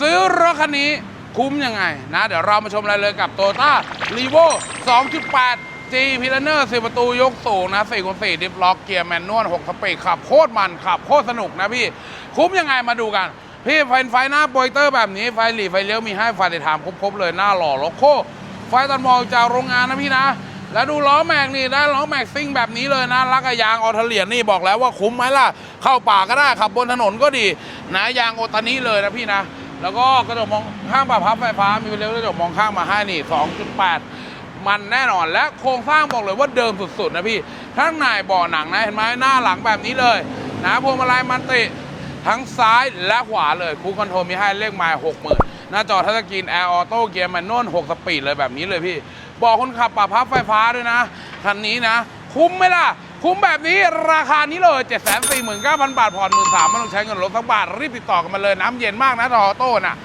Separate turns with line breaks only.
ซื้อรถคันนี้คุ้มยังไงนะ เดี๋ยวเรามาชมรายละเอียดกับ t o y ต้า r ีโว2.8 G พิลเนอร์10ประตูยกสูงนะ4คูณ4ดิฟล็อกเกียร์แมนนวล6สปีดขับโคตรมันขับโคตรสนุกนะพี่ คุ้มยังไงมาดูกัน พี่ไฟไฟหน้าโปรเจคเตอร์แบบนี้ไฟหลีไฟเลี้ยวมีให้ไฟในทางครบๆเลยหน้าหล่อโลโก้ไฟตัดหมอกจากโรงงานนะพี่นะแล้วดูล้อแม็กนี่ได้ล้อแม็กซิ่งแบบนี้เลยนะลักยางออเทเลียนนี่บอกแล้วว่าคุ้มไหมล่ะ เข้าป่าก็ได้ขับบนถนนก็ดีนะยางโอตานี้เลยนะพี่นะ แล้วก็กระจกมองข้างปรับพับไฟฟ้ามีเลี้ยวกระจกมองข้างมาให้นี่ 2.8 มันแน่นอนและโครงสร้างบอกเลยว่าเดิมสุดๆนะพี่ข้างในเบาะหนังนะเห็นไหมหน้าหลังแบบนี้เลยนะพวงมาลัยมันติทั้งซ้ายและขวาเลยคูคอนโทรลมีให้เลขไมล์หกหมื่นหน้าจอทัชสกรีนแอร์ออโต้เกียร์แมนนวล6สปีดเลยแบบนี้เลยพี่ บอกคนขับปรับพับไฟฟ้าด้วยนะ คันนี้นะ คุ้มไหมล่ะ คุ้มแบบนี้ราคานี้เลย 7 4 9 0 0 0 บาทผ่อน 1 3 0 0 0ไม่ต้องใช้เงินลดสักบาท รีบติดต่อกันมาเลยน้ำเย็นมากนะทออโต้น่ะ